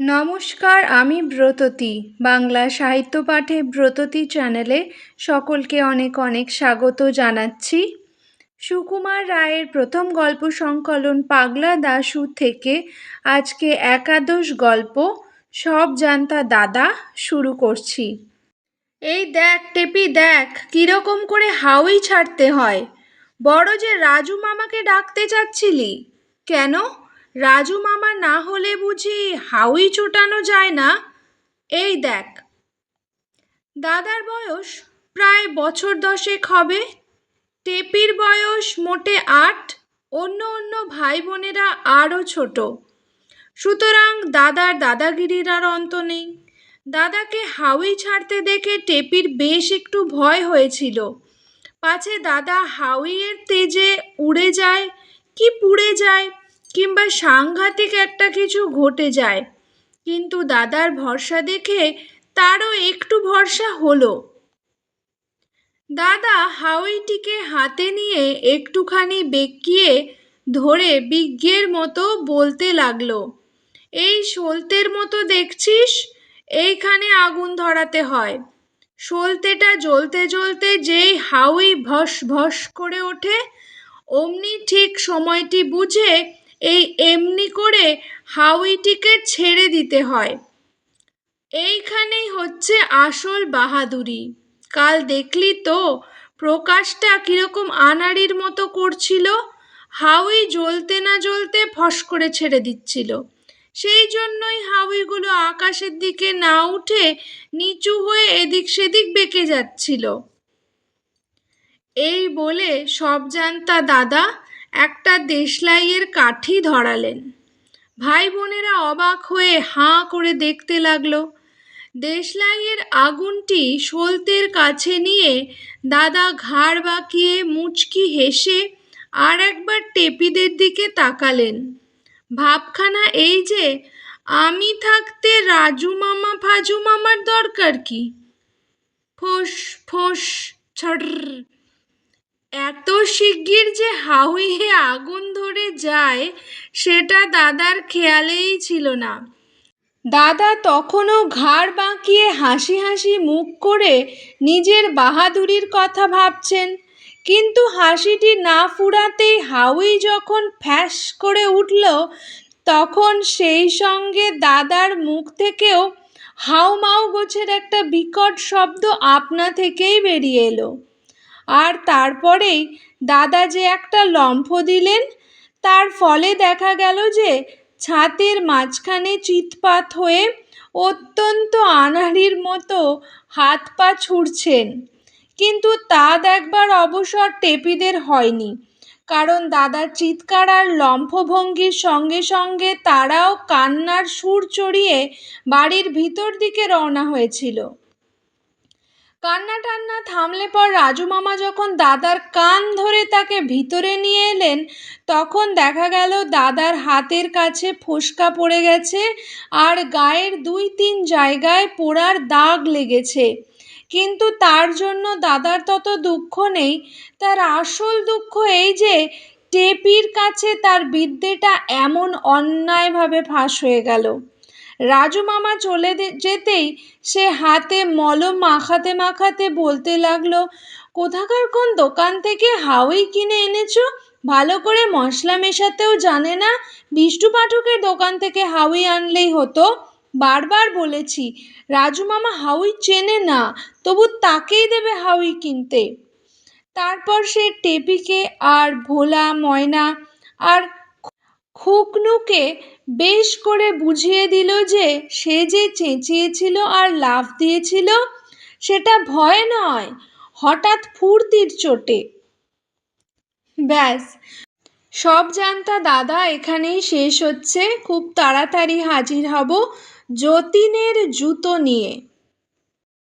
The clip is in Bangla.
নমস্কার, আমি ব্রততী। বাংলা সাহিত্য পাঠে ব্রততী চ্যানেলে সকলকে অনেক অনেক স্বাগত জানাচ্ছি। সুকুমার রায়ের প্রথম গল্প সংকলন পাগলা দাশু থেকে আজকে একাদশ গল্প, সব জানতা দাদা, শুরু করছি। এই দেখ, টেপি দেখ, কীরকম করে হাউই ছাড়তে হয়। বড় যে রাজু মামাকে ডাকতে চাচ্ছিলি? কেন? রাজু মামা না হলে বুঝি হাউই চোটানো যায় না? এই দেখ। দাদার বয়স প্রায় বছর দশেক হবে। টেপির বয়স মোটে আট। অন্য অন্য ভাই বোনেরা আরও ছোট। সুতরাং দাদার দাদাগিরির আর অন্ত নেই। দাদাকে হাউই ছাড়তে দেখে টেপির বেশ একটু ভয় হয়েছিল। পাছে দাদা হাউইয়ের তেজে উড়ে যায়, কি পুড়ে যায় কিংবা সাংঘাতিক একটা কিছু ঘটে যায়। কিন্তু দাদার ভরসা দেখে তারও একটু ভরসা হলো। দাদা হাউইটিকে হাতে নিয়ে একটুখানি বেঁকিয়ে ধরে বিজ্ঞের মতো বলতে লাগল, এই সলতের মতো দেখছিস? এইখানে আগুন ধরাতে হয়। সলতেটা জ্বলতে জ্বলতে যেই হাউই ভস ভস করে ওঠে, অমনি ঠিক সময়টি বুঝে এই এমনি করে হাউইটিকে ছেড়ে দিতে হয়। এইখানেই হচ্ছে আসল বাহাদুরি। কাল দেখলি তো প্রকাশটা কীরকম আনাড়ির মতো করছিল হাউই জ্বলতে না জ্বলতে ফস করে ছেড়ে দিচ্ছিল। সেই জন্যই হাউইগুলো আকাশের দিকে না উঠে নিচু হয়ে এদিক সেদিক বেঁকে যাচ্ছিল। এই বলে সব জানতা দাদা একটা দেশলাইয়ের কাঠি ধরালেন। ভাই বোনেরা অবাক হয়ে হাঁ করে দেখতে লাগল। দেশলাইয়ের আগুনটি সলতের কাছে নিয়ে দাদা ঘাড় বাঁকিয়ে মুচকি হেসে আর একবার টেপিদের দিকে তাকালেন। ভাবখানা এই যে, আমি থাকতে রাজু মামা, ফাজু মামার দরকার কি? ফোঁস ফোঁস, ছড়। এত শিগগির যে হাউইয়ে আগুন ধরে যায়, সেটা দাদার খেয়ালেই ছিল না। দাদা তখনও ঘাড় বাঁকিয়ে হাসি হাসি মুখ করে নিজের বাহাদুরির কথা ভাবছেন, কিন্তু হাসিটি না ফুরাতেই হাউই যখন ফ্যাস করে উঠল, তখন সেই সঙ্গে দাদার মুখ থেকেও হাউ মাউ গোছের একটা বিকট শব্দ আপনা থেকেই বেরিয়ে এলো। আর তারপরেই দাদা যে একটা লম্ফ দিলেন, তার ফলে দেখা গেল যে ছাতের মাঝখানে চিৎপাত হয়ে অত্যন্ত আনাড়ির মতো হাত পা ছুড়ছেন। কিন্তু তা দেখবার অবসর টেপিদের হয়নি, কারণ দাদার চিৎকার আর লম্ফভঙ্গির সঙ্গে সঙ্গে তারাও কান্নার সুর চড়িয়ে বাড়ির ভিতর দিকে রওনা হয়েছিল। কান্না টান্না থামলে পর রাজু মামা যখন দাদার কান ধরে তাকে ভিতরে নিয়ে এলেন, তখন দেখা গেল দাদার হাতের কাছে ফোসকা পড়ে গেছে আর গায়ের দুই তিন জায়গায় পোড়ার দাগ লেগেছে। কিন্তু তার জন্য দাদার তত দুঃখ নেই, তার আসল দুঃখ এই যে টেপির কাছে তার বিদ্যেটা এমন অন্যায়ভাবে ফাঁস হয়ে গেল। রাজু মামা চলে যেতেই সে হাতে মলম মাখাতে মাখাতে বলতে লাগল, কোথাকার কোন দোকান থেকে হাউই কিনে এনেছো? ভালো করে মশলা মেশাতেও জানে না। বিষ্টু পাঠকের দোকান থেকে হাউই আনলেই হতো। বারবার বলেছি, রাজু মামা হাউই চেনে না, তবু তাকেই দেবে হাউই কিনতে। তারপর সে টেপিকে আর ভোলা, ময়না আর খুকনুকে বেশ করে বুঝিয়ে দিল যে সে যে চেঁচিয়েছিল আর লাফ দিয়েছিল, সেটা ভয় নয়, হঠাৎ ফুর্তির চোটে। ব্যাস, সব জানতা দাদা এখানেই শেষ হচ্ছে। খুব তাড়াতাড়ি হাজির হব যতীনের জুতো নিয়ে।